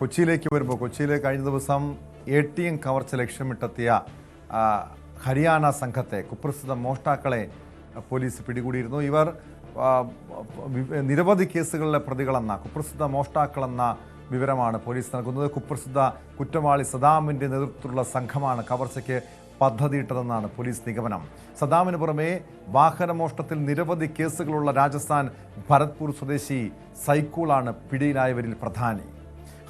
കൊച്ചിയിലേക്ക് വരുമ്പോൾ കൊച്ചിയിൽ കഴിഞ്ഞ ദിവസം എ ടി എം കവർച്ച ലക്ഷ്യമിട്ടെത്തിയ ഹരിയാന സംഘത്തെ കുപ്രസിദ്ധ മോഷ്ടാക്കളെ പോലീസ് പിടികൂടിയിരുന്നു. ഇവർ നിരവധി കേസുകളിലെ പ്രതികളെന്ന കുപ്രസിദ്ധ മോഷ്ടാക്കളെന്ന വിവരമാണ് പോലീസ് നൽകുന്നത്. കുപ്രസിദ്ധ കുറ്റവാളി സദാമിന്റെ നേതൃത്വത്തിലുള്ള സംഘമാണ് കവർച്ചയ്ക്ക് പദ്ധതിയിട്ടതെന്നാണ് പോലീസ് നിഗമനം. സദാമിന് പുറമെ വാഹനമോഷ്ടത്തിൽ നിരവധി കേസുകളുള്ള രാജസ്ഥാൻ ഭരത്പൂർ സ്വദേശി സൈക്കൂളാണ് പിടിയിലായവരിൽ പ്രധാനി.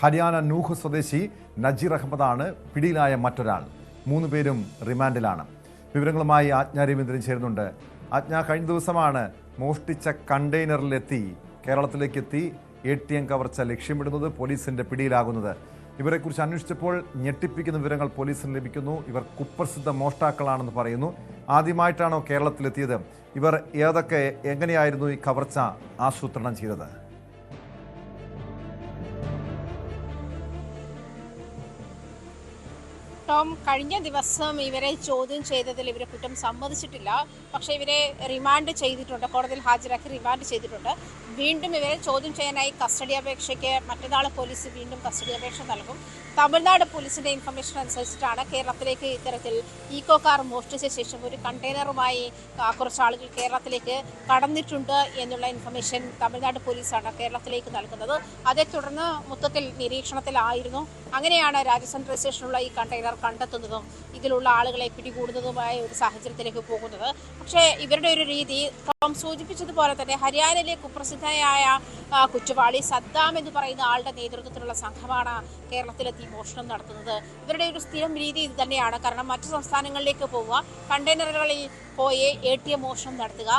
ഹരിയാന നൂഹ് സ്വദേശി നജീർ അഹമ്മദാണ് പിടിയിലായ മറ്റൊരാൾ. മൂന്ന് പേരും റിമാൻഡിലാണ്. വിവരങ്ങളുമായി ആജ്ഞ രവീന്ദ്രൻ ചേരുന്നുണ്ട്. ആജ്ഞ കഴിഞ്ഞ ദിവസമാണ് മോഷ്ടിച്ച കണ്ടെയ്നറിലെത്തി. കേരളത്തിലേക്ക് എത്തി എ ടി എം കവർച്ച ലക്ഷ്യമിടുന്നത് പോലീസിന്റെ പിടിയിലാകുന്നത്. ഇവരെക്കുറിച്ച് അന്വേഷിച്ചപ്പോൾ ഞെട്ടിപ്പിക്കുന്ന വിവരങ്ങൾ പോലീസിന് ലഭിക്കുന്നു. ഇവർ കുപ്രസിദ്ധ മോഷ്ടാക്കളാണെന്ന് പറയുന്നു. ആദ്യമായിട്ടാണോ കേരളത്തിലെത്തിയത്? ഇവർ ഏതൊക്കെ എങ്ങനെയായിരുന്നു ഈ കവർച്ച ആസൂത്രണം ചെയ്തത്? ടോം കഴിഞ്ഞ ദിവസം ഇവരെ ചോദ്യം ചെയ്തതിൽ ഇവരെ കുറ്റം സമ്മതിച്ചിട്ടില്ല. പക്ഷേ ഇവരെ റിമാൻഡ് ചെയ്തിട്ടുണ്ട്. കോടതിയിൽ ഹാജരാക്കി റിമാൻഡ് ചെയ്തിട്ടുണ്ട്. വീണ്ടും ഇവരെ ചോദ്യം ചെയ്യാനായി കസ്റ്റഡി അപേക്ഷയ്ക്ക് മറ്റന്നാൾ പോലീസ് വീണ്ടും കസ്റ്റഡി അപേക്ഷ നൽകും. തമിഴ്നാട് പോലീസിന്റെ ഇൻഫർമേഷൻ അനുസരിച്ചിട്ടാണ് കേരളത്തിലേക്ക് ഇത്തരത്തിൽ ഈക്കോ കാർ മോഷ്ടിച്ച ശേഷം ഒരു കണ്ടെയ്നറുമായി കുറച്ച് ആളുകൾ കേരളത്തിലേക്ക് കടന്നിട്ടുണ്ട് എന്നുള്ള ഇൻഫർമേഷൻ തമിഴ്നാട് പോലീസാണ് കേരളത്തിലേക്ക് നൽകുന്നത്. അതേ തുടർന്ന് മൊത്തത്തിൽ നിരീക്ഷണത്തിലായിരുന്നു. അങ്ങനെയാണ് രാജസ്ഥാൻ സ്റ്റേഷനുള്ള ഈ കണ്ടെയ്നർ കണ്ടെത്തുന്നതും ഇതിലുള്ള ആളുകളെ പിടികൂടുന്നതുമായ ഒരു സാഹചര്യത്തിലേക്ക് പോകുന്നത്. പക്ഷേ ഇവരുടെ ഒരു രീതി ടോം സൂചിപ്പിച്ചതുപോലെ തന്നെ ഹരിയാനയിലെ കുപ്രസിദ്ധയായ ആ, കുറ്റവാളി സദ്ദാം എന്ന് പറയുന്ന ആളുടെ നേതൃത്വത്തിലുള്ള സംഘമാണ് കേരളത്തിലെത്തി മോഷണം നടത്തുന്നത്. ഇവരുടെ ഒരു സ്ഥിരം രീതി ഇത് തന്നെയാണ്. കാരണം മറ്റു സംസ്ഥാനങ്ങളിലേക്ക് പോവുക കണ്ടെയ്നറുകളിൽ പോയി എ ടി എം മോഷണം നടത്തുക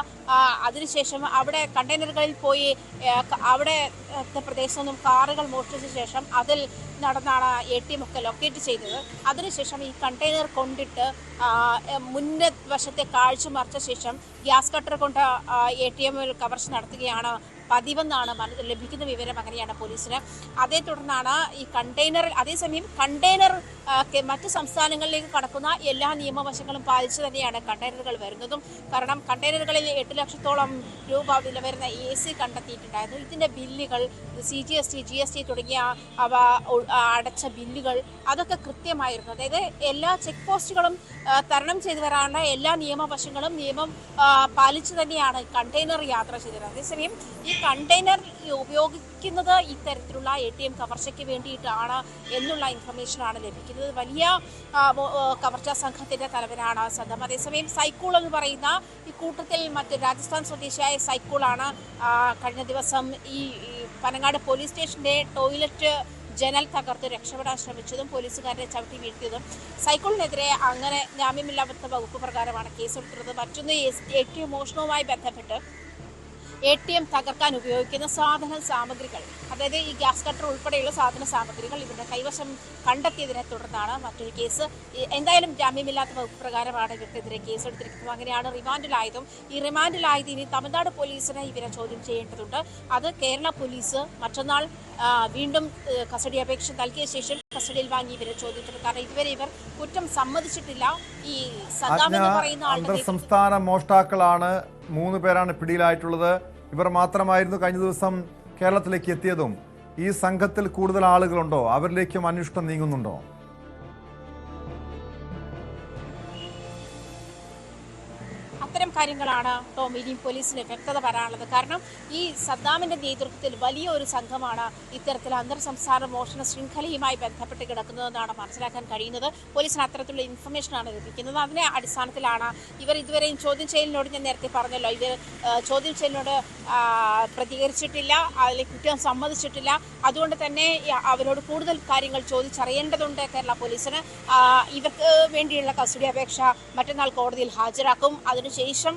അതിനുശേഷം അവിടെ കണ്ടെയ്നറുകളിൽ പോയി അവിടെ ത്തെ പ്രദേശത്തു നിന്നും കാറുകൾ മോഷ്ടിച്ച ശേഷം അതിൽ നടന്നാണ് എ ടി എം ഒക്കെ ലൊക്കേറ്റ് ചെയ്തത്. അതിനുശേഷം ഈ കണ്ടെയ്നർ കൊണ്ടിട്ട് മുന്നേ വശത്തെ കാഴ്ച മറിച്ച ശേഷം ഗ്യാസ് കട്ടർ കൊണ്ട് എ ടി എമ്മിൽ കവർച്ച നടത്തുകയാണ് പതിവെന്നാണ് ലഭിക്കുന്ന വിവരം അങ്ങനെയാണ് പോലീസിന്. അതേ തുടർന്നാണ് ഈ കണ്ടെയ്നറിൽ അതേസമയം കണ്ടെയ്നർ മറ്റ് സംസ്ഥാനങ്ങളിലേക്ക് കടക്കുന്ന എല്ലാ നിയമവശങ്ങളും പാലിച്ചു തന്നെയാണ് കണ്ടെയ്നറുകൾ വരുന്നതും. കാരണം കണ്ടെയ്നറുകളിൽ എട്ട് ലക്ഷത്തോളം രൂപ വില വരുന്ന എ സി കണ്ടെത്തിയിട്ടുണ്ടായിരുന്നു. ഇതിന്റെ ബില്ലുകൾ C G S T G S T തുടങ്ങിയ അവ അടച്ച ബില്ലുകൾ അതൊക്കെ കൃത്യമായിരുന്നു. അതായത് എല്ലാ ചെക്ക് പോസ്റ്റുകളും തരണം ചെയ്തു വരാനുള്ള എല്ലാ നിയമവശങ്ങളും നിയമം പാലിച്ചു തന്നെയാണ് കണ്ടെയ്നർ യാത്ര ചെയ്തത്. അതേസമയം ഈ കണ്ടെയ്നർ ഉപയോഗിക്കുന്നത് ഇത്തരത്തിലുള്ള എ ടി എം കവർച്ചയ്ക്ക് വേണ്ടിയിട്ടാണ് എന്നുള്ള ഇൻഫർമേഷനാണ് ലഭിക്കുന്നത്. വലിയ കവർച്ച സംഘത്തിന്റെ തലവനാണ് സദ്ദം അതേസമയം സൈക്കിൾ എന്ന് പറയുന്ന ഈ കൂട്ടത്തിൽ മറ്റ് രാജസ്ഥാൻ സ്വദേശിയായ സൈക്കിളാണ് കഴിഞ്ഞ ദിവസം ഈ പനങ്ങാട് പോലീസ് സ്റ്റേഷന്റെ ടോയ്ലറ്റ് ജനൽ തകർത്ത് രക്ഷപ്പെടാൻ ശ്രമിച്ചതും പോലീസുകാരനെ ചവിട്ടി വീഴ്ത്തിയതും സൈക്കിളിനെതിരെ അങ്ങനെ ജാമ്യമില്ലാത്ത വകുപ്പ് പ്രകാരമാണ് കേസെടുത്തത് മറ്റൊന്ന് എ ടി മോഷണവുമായി ബന്ധപ്പെട്ട് എ ടി എം തകർക്കാൻ ഉപയോഗിക്കുന്ന സാധന സാമഗ്രികൾ. അതായത് ഈ ഗ്യാസ് കട്ടർ ഉൾപ്പെടെയുള്ള സാധന സാമഗ്രികൾ ഇവരുടെ കൈവശം കണ്ടെത്തിയതിനെ തുടർന്നാണ് മറ്റൊരു കേസ്. എന്തായാലും ജാമ്യമില്ലാത്ത വകുപ്പ് പ്രകാരമാണ് ഇവർക്കെതിരെ കേസെടുത്തിരിക്കുന്നത്. അങ്ങനെയാണ് റിമാൻഡിലായതും. ഈ റിമാൻഡിലായത് ഇനി തമിഴ്നാട് പോലീസിനെ ഇവരെ ചോദ്യം ചെയ്യേണ്ടതുണ്ട്. അത് കേരള പോലീസ് മറ്റന്നാൾ വീണ്ടും കസ്റ്റഡി അപേക്ഷ നൽകിയ ശേഷം കസ്റ്റഡിയിൽ വാങ്ങി ഇവരെ ചോദ്യം ചെയ്തു കാരണം ഇതുവരെ ഇവർ കുറ്റം സമ്മതിച്ചിട്ടില്ല. ഈ സദ്ദാം എന്ന് പറയുന്ന ആളുടെ സംസ്ഥാന മോഷ്ടാക്കളാണ് മൂന്ന് പേരാണ് പിടിയിലായിട്ടുള്ളത്. ഇവർ മാത്രമായിരുന്നു കഴിഞ്ഞ ദിവസം കേരളത്തിലേക്ക് എത്തിയതും. ഈ സംഘത്തിൽ കൂടുതൽ ആളുകളുണ്ടോ? അവരിലേക്കും അന്വേഷണം നീങ്ങുന്നുണ്ടോ? കാര്യങ്ങളാണ് ടോം ഇനിയും പോലീസിന് വ്യക്തത വരാനുള്ളത് കാരണം ഈ സദ്ദാമിന്റെ നേതൃത്വത്തിൽ വലിയ ഒരു സംഘമാണ് ഇത്തരത്തിൽ അന്തർ സംസ്ഥാന മോഷണ ശൃംഖലയുമായി ബന്ധപ്പെട്ട് കിടക്കുന്നതെന്നാണ് മനസ്സിലാക്കാൻ കഴിയുന്നത്. പോലീസിന് അത്തരത്തിലുള്ള ഇൻഫർമേഷനാണ് ലഭിക്കുന്നത്. അതിനെ അടിസ്ഥാനത്തിലാണ് ഇവർ ഇതുവരെയും ചോദ്യം ചെയ്യലിനോട് ഞാൻ നേരത്തെ പറഞ്ഞല്ലോ. ഇവർ ചോദ്യം ചെയ്യലിനോട് പ്രതികരിച്ചിട്ടില്ല. അതിൽ കുറ്റം സമ്മതിച്ചിട്ടില്ല. അതുകൊണ്ട് തന്നെ അവരോട് കൂടുതൽ കാര്യങ്ങൾ ചോദിച്ചറിയേണ്ടതുണ്ട് കേരള പോലീസിന്. ഇവർക്ക് വേണ്ടിയുള്ള കസ്റ്റഡി അപേക്ഷ മറ്റന്നാൾ കോടതിയിൽ ഹാജരാക്കും. അതിനുശേഷം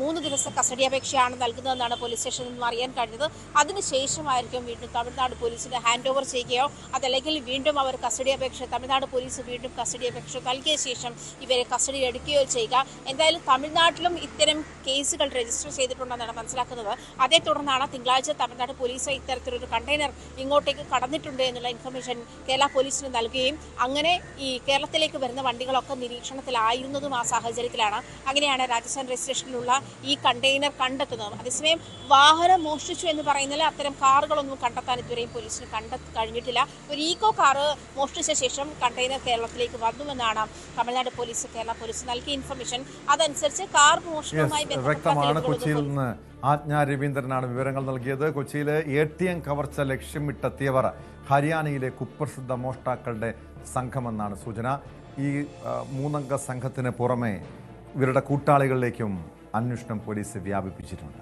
മൂന്ന് ദിവസം കസ്റ്റഡി അപേക്ഷയാണ് നൽകുന്നതെന്നാണ് പോലീസ് സ്റ്റേഷനിൽ നിന്ന് അറിയാൻ കഴിഞ്ഞത്. അതിനുശേഷമായിരിക്കും വീണ്ടും തമിഴ്നാട് പോലീസിന് ഹാൻഡ് ഓവർ ചെയ്യുകയോ അതല്ലെങ്കിൽ വീണ്ടും അവർ കസ്റ്റഡി അപേക്ഷ തമിഴ്നാട് പോലീസ് വീണ്ടും കസ്റ്റഡി അപേക്ഷ നൽകിയ ശേഷം ഇവരെ കസ്റ്റഡി എടുക്കുകയോ ചെയ്യുക. എന്തായാലും തമിഴ്നാട്ടിലും ഇത്തരം കേസുകൾ രജിസ്റ്റർ ചെയ്തിട്ടുണ്ടെന്നാണ് മനസ്സിലാക്കുന്നത്. അതേ തുടർന്നാണ് തിങ്കളാഴ്ച തമിഴ്നാട് പോലീസ് ഇത്തരത്തിലൊരു കണ്ടെയ്നർ ഇങ്ങോട്ടേക്ക് കടന്നിട്ടുണ്ട് എന്നുള്ള ഇൻഫർമേഷൻ കേരള പോലീസിന് നൽകുകയും അങ്ങനെ ഈ കേരളത്തിലേക്ക് വരുന്ന വണ്ടികളൊക്കെ നിരീക്ഷണത്തിലായിരുന്നതും ആ സാഹചര്യത്തിലാണ്. അങ്ങനെയാണ് രാജസ്ഥാൻ രജിസ്ട്രേഷനിൽ തരത്തിലുള്ള ഈ കണ്ടെയ്നർ കണ്ടെത്തുന്നത്. അതേസമയം വാഹനം മോഷ്ടിച്ചു എന്ന് പറയുന്നതിൽ അത്തരം കാറുകളൊന്നും കണ്ടെത്താൻ ഇതുവരെയും പോലീസിന് കണ്ടെ കഴിഞ്ഞിട്ടില്ല. ഒരു ഈക്കോ കാറ് മോഷ്ടിച്ച ശേഷം കണ്ടെയ്നർ കേരളത്തിലേക്ക് വന്നുവെന്നാണ് തമിഴ്നാട് പോലീസ് കേരള പോലീസ് നൽകിയ ഇൻഫർമേഷൻ. അതനുസരിച്ച് കാർ മോഷണവുമായി വ്യക്തമാണ്. കൊച്ചിയിൽ നിന്ന് ആജ്ഞ രവീന്ദ്രനാണ് വിവരങ്ങൾ നൽകിയത്. കൊച്ചിയിലെ എ ടി എം കവർച്ച ലക്ഷ്യമിട്ടെത്തിയവർ ഹരിയാനയിലെ കുപ്രസിദ്ധ മോഷ്ടാക്കളുടെ സംഘമെന്നാണ് സൂചന. ഈ മൂന്നംഗ സംഘത്തിന് പുറമെ ഇവരുടെ കൂട്ടാളികളിലേക്കും അന്വേഷണം പോലീസ് വ്യാപിപ്പിച്ചിട്ടുണ്ട്.